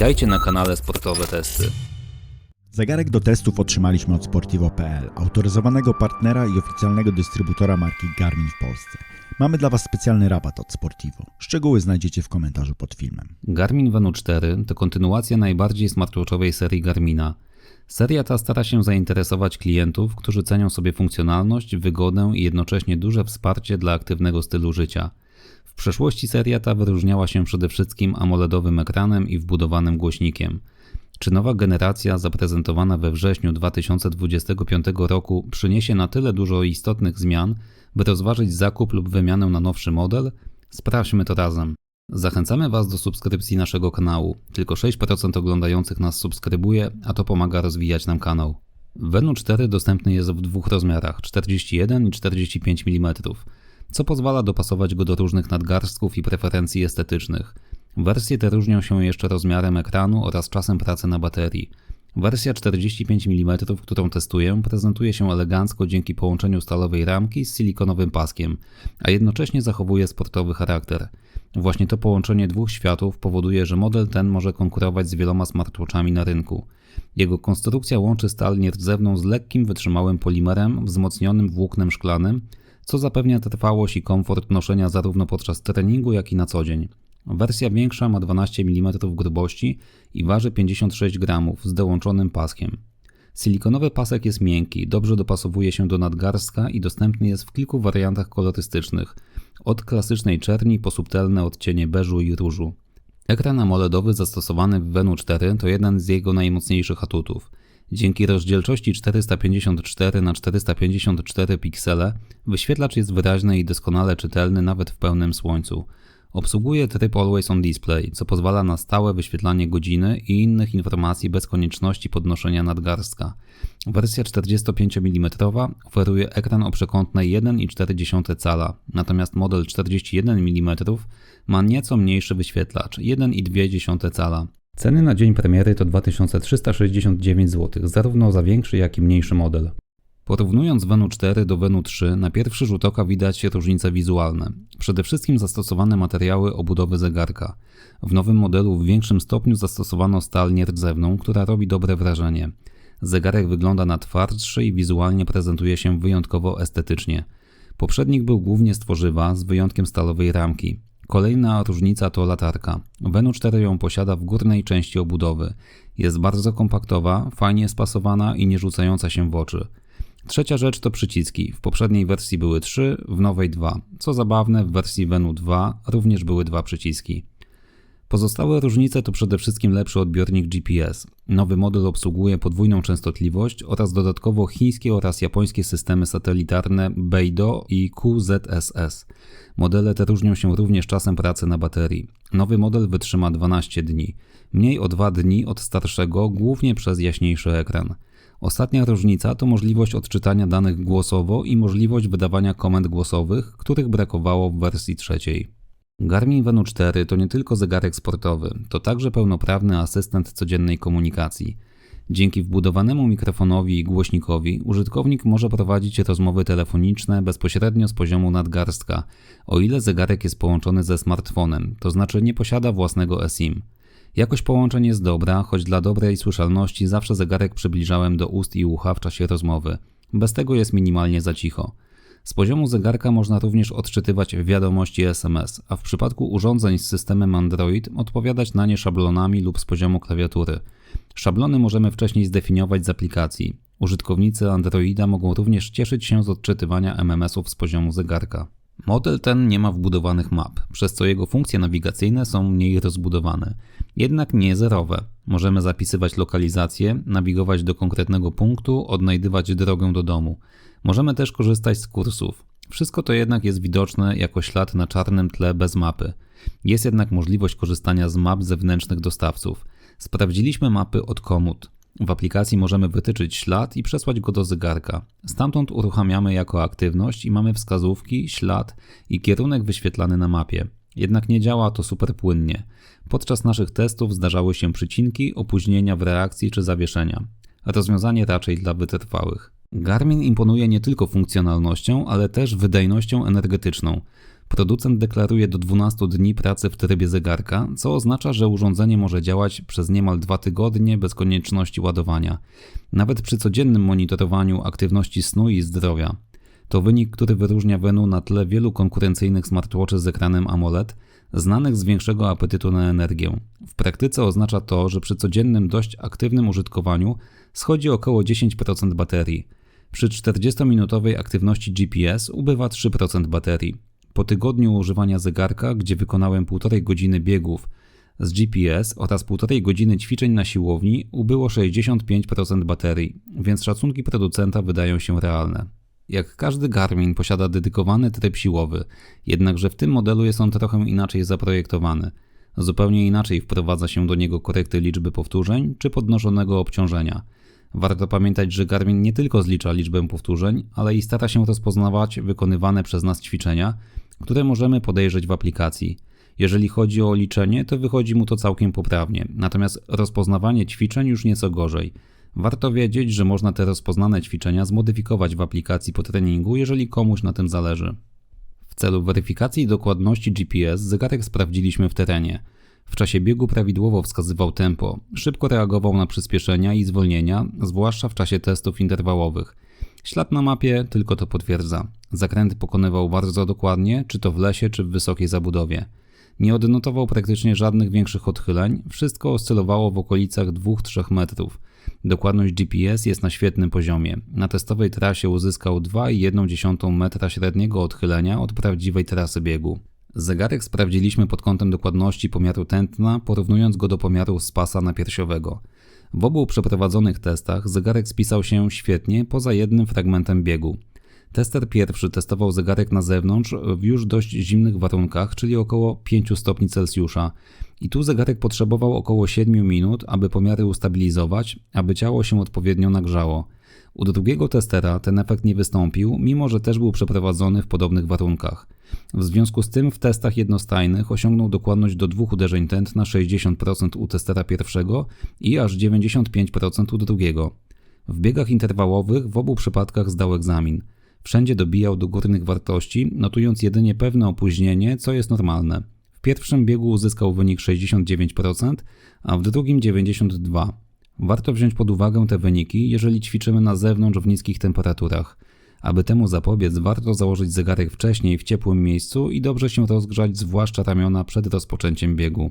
Witajcie na kanale Sportowe Testy. Zegarek do testów otrzymaliśmy od Sportivo.pl, autoryzowanego partnera i oficjalnego dystrybutora marki Garmin w Polsce. Mamy dla Was specjalny rabat od Sportivo. Szczegóły znajdziecie w komentarzu pod filmem. Garmin Venu 4 to kontynuacja najbardziej smartwatchowej serii Garmina. Seria ta stara się zainteresować klientów, którzy cenią sobie funkcjonalność, wygodę i jednocześnie duże wsparcie dla aktywnego stylu życia. W przeszłości seria ta wyróżniała się przede wszystkim AMOLEDowym ekranem i wbudowanym głośnikiem. Czy nowa generacja zaprezentowana we wrześniu 2025 roku przyniesie na tyle dużo istotnych zmian, by rozważyć zakup lub wymianę na nowszy model? Sprawdźmy to razem. Zachęcamy Was do subskrypcji naszego kanału. Tylko 6% oglądających nas subskrybuje, a to pomaga rozwijać nam kanał. Venu 4 dostępny jest w dwóch rozmiarach 41 i 45 mm, co pozwala dopasować go do różnych nadgarstków i preferencji estetycznych. Wersje te różnią się jeszcze rozmiarem ekranu oraz czasem pracy na baterii. Wersja 45 mm, którą testuję, prezentuje się elegancko dzięki połączeniu stalowej ramki z silikonowym paskiem, a jednocześnie zachowuje sportowy charakter. Właśnie to połączenie dwóch światów powoduje, że model ten może konkurować z wieloma smartwatchami na rynku. Jego konstrukcja łączy stal nierdzewną z lekkim, wytrzymałym polimerem wzmocnionym włóknem szklanym, co zapewnia trwałość i komfort noszenia zarówno podczas treningu, jak i na co dzień. Wersja większa ma 12 mm grubości i waży 56 g z dołączonym paskiem. Silikonowy pasek jest miękki, dobrze dopasowuje się do nadgarstka i dostępny jest w kilku wariantach kolorystycznych, od klasycznej czerni po subtelne odcienie beżu i różu. Ekran AMOLEDowy zastosowany w Venu 4 to jeden z jego najmocniejszych atutów. Dzięki rozdzielczości 454 na 454 piksele wyświetlacz jest wyraźny i doskonale czytelny nawet w pełnym słońcu. Obsługuje tryb Always on Display, co pozwala na stałe wyświetlanie godziny i innych informacji bez konieczności podnoszenia nadgarstka. Wersja 45 mm oferuje ekran o przekątnej 1,4 cala, natomiast model 41 mm ma nieco mniejszy wyświetlacz 1,2 cala. Ceny na dzień premiery to 2369 zł, zarówno za większy, jak i mniejszy model. Porównując Venu 4 do Venu 3, na pierwszy rzut oka widać różnice wizualne. Przede wszystkim zastosowane materiały obudowy zegarka. W nowym modelu w większym stopniu zastosowano stal nierdzewną, która robi dobre wrażenie. Zegarek wygląda na twardszy i wizualnie prezentuje się wyjątkowo estetycznie. Poprzednik był głównie z tworzywa, z wyjątkiem stalowej ramki. Kolejna różnica to latarka. Venu 4 ją posiada w górnej części obudowy. Jest bardzo kompaktowa, fajnie spasowana i nie rzucająca się w oczy. Trzecia rzecz to przyciski. W poprzedniej wersji były 3, w nowej 2. Co zabawne, w wersji Venu 2 również były dwa przyciski. Pozostałe różnice to przede wszystkim lepszy odbiornik GPS. Nowy model obsługuje podwójną częstotliwość oraz dodatkowo chińskie oraz japońskie systemy satelitarne Beidou i QZSS. Modele te różnią się również czasem pracy na baterii. Nowy model wytrzyma 12 dni, mniej o 2 dni od starszego, głównie przez jaśniejszy ekran. Ostatnia różnica to możliwość odczytania danych głosowo i możliwość wydawania komend głosowych, których brakowało w wersji trzeciej. Garmin Venu 4 to nie tylko zegarek sportowy, to także pełnoprawny asystent codziennej komunikacji. Dzięki wbudowanemu mikrofonowi i głośnikowi użytkownik może prowadzić rozmowy telefoniczne bezpośrednio z poziomu nadgarstka, o ile zegarek jest połączony ze smartfonem, to znaczy nie posiada własnego eSIM. Jakość połączeń jest dobra, choć dla dobrej słyszalności zawsze zegarek przybliżałem do ust i ucha w czasie rozmowy. Bez tego jest minimalnie za cicho. Z poziomu zegarka można również odczytywać wiadomości SMS, a w przypadku urządzeń z systemem Android odpowiadać na nie szablonami lub z poziomu klawiatury. Szablony możemy wcześniej zdefiniować z aplikacji. Użytkownicy Androida mogą również cieszyć się z odczytywania MMS-ów z poziomu zegarka. Model ten nie ma wbudowanych map, przez co jego funkcje nawigacyjne są mniej rozbudowane, jednak nie zerowe. Możemy zapisywać lokalizację, nawigować do konkretnego punktu, odnajdywać drogę do domu. Możemy też korzystać z kursów. Wszystko to jednak jest widoczne jako ślad na czarnym tle bez mapy. Jest jednak możliwość korzystania z map zewnętrznych dostawców. Sprawdziliśmy mapy od komut. W aplikacji możemy wytyczyć ślad i przesłać go do zegarka. Stamtąd uruchamiamy jako aktywność i mamy wskazówki, ślad i kierunek wyświetlany na mapie. Jednak nie działa to super płynnie. Podczas naszych testów zdarzały się przycinki, opóźnienia w reakcji czy zawieszenia. Rozwiązanie raczej dla wytrwałych. Garmin imponuje nie tylko funkcjonalnością, ale też wydajnością energetyczną. Producent deklaruje do 12 dni pracy w trybie zegarka, co oznacza, że urządzenie może działać przez niemal 2 tygodnie bez konieczności ładowania, nawet przy codziennym monitorowaniu aktywności snu i zdrowia. To wynik, który wyróżnia Venu na tle wielu konkurencyjnych smartwatchy z ekranem AMOLED, znanych z większego apetytu na energię. W praktyce oznacza to, że przy codziennym dość aktywnym użytkowaniu schodzi około 10% baterii. Przy 40-minutowej aktywności GPS ubywa 3% baterii. Po tygodniu używania zegarka, gdzie wykonałem 1,5 godziny biegów z GPS oraz 1,5 godziny ćwiczeń na siłowni, ubyło 65% baterii, więc szacunki producenta wydają się realne. Jak każdy Garmin posiada dedykowany tryb siłowy, jednakże w tym modelu jest on trochę inaczej zaprojektowany. Zupełnie inaczej wprowadza się do niego korekty liczby powtórzeń czy podnoszonego obciążenia. Warto pamiętać, że Garmin nie tylko zlicza liczbę powtórzeń, ale i stara się rozpoznawać wykonywane przez nas ćwiczenia, które możemy podejrzeć w aplikacji. Jeżeli chodzi o liczenie, to wychodzi mu to całkiem poprawnie, natomiast rozpoznawanie ćwiczeń już nieco gorzej. Warto wiedzieć, że można te rozpoznane ćwiczenia zmodyfikować w aplikacji po treningu, jeżeli komuś na tym zależy. W celu weryfikacji dokładności GPS zegarek sprawdziliśmy w terenie. W czasie biegu prawidłowo wskazywał tempo, szybko reagował na przyspieszenia i zwolnienia, zwłaszcza w czasie testów interwałowych. Ślad na mapie tylko to potwierdza. Zakręty pokonywał bardzo dokładnie, czy to w lesie, czy w wysokiej zabudowie. Nie odnotował praktycznie żadnych większych odchyleń, wszystko oscylowało w okolicach 2-3 metrów. Dokładność GPS jest na świetnym poziomie. Na testowej trasie uzyskał 2,1 metra średniego odchylenia od prawdziwej trasy biegu. Zegarek sprawdziliśmy pod kątem dokładności pomiaru tętna, porównując go do pomiaru z pasa napiersiowego. W obu przeprowadzonych testach zegarek spisał się świetnie poza jednym fragmentem biegu. Tester pierwszy testował zegarek na zewnątrz w już dość zimnych warunkach, czyli około 5 stopni Celsjusza. I tu zegarek potrzebował około 7 minut, aby pomiary ustabilizować, aby ciało się odpowiednio nagrzało. U drugiego testera ten efekt nie wystąpił, mimo że też był przeprowadzony w podobnych warunkach. W związku z tym w testach jednostajnych osiągnął dokładność do dwóch uderzeń tętna 60% u testera pierwszego i aż 95% u drugiego. W biegach interwałowych w obu przypadkach zdał egzamin. Wszędzie dobijał do górnych wartości, notując jedynie pewne opóźnienie, co jest normalne. W pierwszym biegu uzyskał wynik 69%, a w drugim 92%. Warto wziąć pod uwagę te wyniki, jeżeli ćwiczymy na zewnątrz w niskich temperaturach. Aby temu zapobiec, warto założyć zegarek wcześniej w ciepłym miejscu i dobrze się rozgrzać, zwłaszcza ramiona przed rozpoczęciem biegu.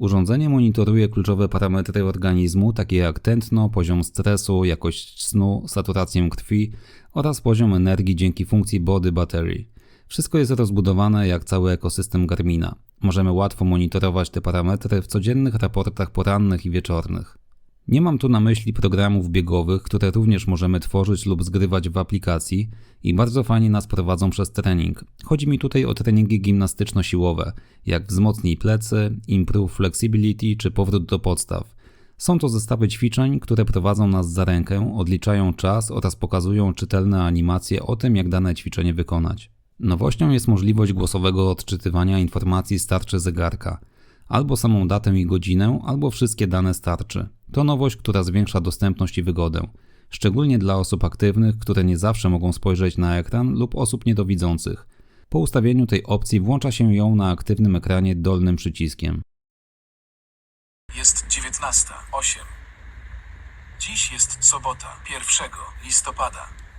Urządzenie monitoruje kluczowe parametry organizmu, takie jak tętno, poziom stresu, jakość snu, saturację krwi oraz poziom energii dzięki funkcji Body Battery. Wszystko jest rozbudowane jak cały ekosystem Garmina. Możemy łatwo monitorować te parametry w codziennych raportach porannych i wieczornych. Nie mam tu na myśli programów biegowych, które również możemy tworzyć lub zgrywać w aplikacji i bardzo fajnie nas prowadzą przez trening. Chodzi mi tutaj o treningi gimnastyczno-siłowe, jak wzmocnij plecy, improve flexibility czy powrót do podstaw. Są to zestawy ćwiczeń, które prowadzą nas za rękę, odliczają czas oraz pokazują czytelne animacje o tym, jak dane ćwiczenie wykonać. Nowością jest możliwość głosowego odczytywania informacji z tarczy zegarka. Albo samą datę i godzinę, albo wszystkie dane starczy. To nowość, która zwiększa dostępność i wygodę. Szczególnie dla osób aktywnych, które nie zawsze mogą spojrzeć na ekran lub osób niedowidzących. Po ustawieniu tej opcji włącza się ją na aktywnym ekranie dolnym przyciskiem. Jest 19.08. Dziś jest sobota, 1 listopada.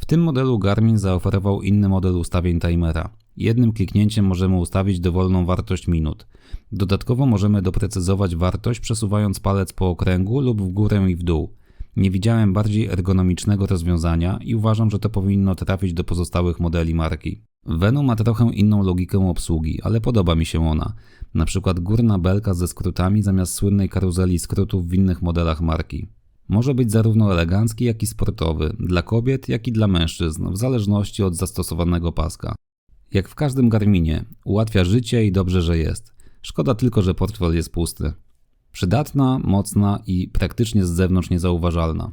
W tym modelu Garmin zaoferował inny model ustawień timera. Jednym kliknięciem możemy ustawić dowolną wartość minut. Dodatkowo możemy doprecyzować wartość przesuwając palec po okręgu lub w górę i w dół. Nie widziałem bardziej ergonomicznego rozwiązania i uważam, że to powinno trafić do pozostałych modeli marki. Venu ma trochę inną logikę obsługi, ale podoba mi się ona. Na przykład górna belka ze skrótami zamiast słynnej karuzeli skrótów w innych modelach marki. Może być zarówno elegancki, jak i sportowy, dla kobiet, jak i dla mężczyzn, w zależności od zastosowanego paska. Jak w każdym Garminie, ułatwia życie i dobrze, że jest. Szkoda tylko, że portfel jest pusty. Przydatna, mocna i praktycznie z zewnątrz niezauważalna.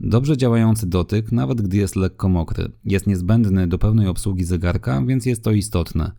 Dobrze działający dotyk, nawet gdy jest lekko mokry, jest niezbędny do pełnej obsługi zegarka, więc jest to istotne.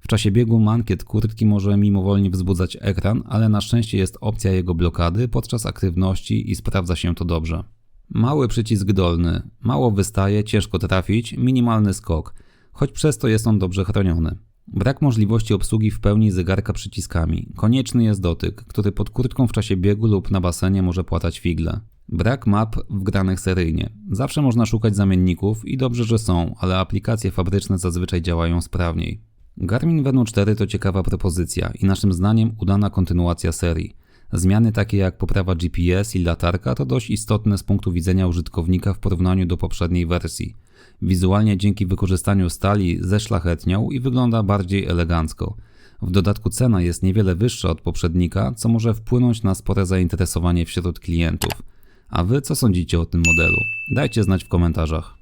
W czasie biegu mankiet kurtki może mimowolnie wzbudzać ekran, ale na szczęście jest opcja jego blokady podczas aktywności i sprawdza się to dobrze. Mały przycisk dolny, mało wystaje, ciężko trafić, minimalny skok – choć przez to jest on dobrze chroniony. Brak możliwości obsługi w pełni zegarka przyciskami. Konieczny jest dotyk, który pod kurtką w czasie biegu lub na basenie może płatać figle. Brak map wgranych seryjnie. Zawsze można szukać zamienników i dobrze, że są, ale aplikacje fabryczne zazwyczaj działają sprawniej. Garmin Venu 4 to ciekawa propozycja i naszym zdaniem udana kontynuacja serii. Zmiany takie jak poprawa GPS i latarka to dość istotne z punktu widzenia użytkownika w porównaniu do poprzedniej wersji. Wizualnie dzięki wykorzystaniu stali zeszlachetniał i wygląda bardziej elegancko. W dodatku cena jest niewiele wyższa od poprzednika, co może wpłynąć na spore zainteresowanie wśród klientów. A wy co sądzicie o tym modelu? Dajcie znać w komentarzach.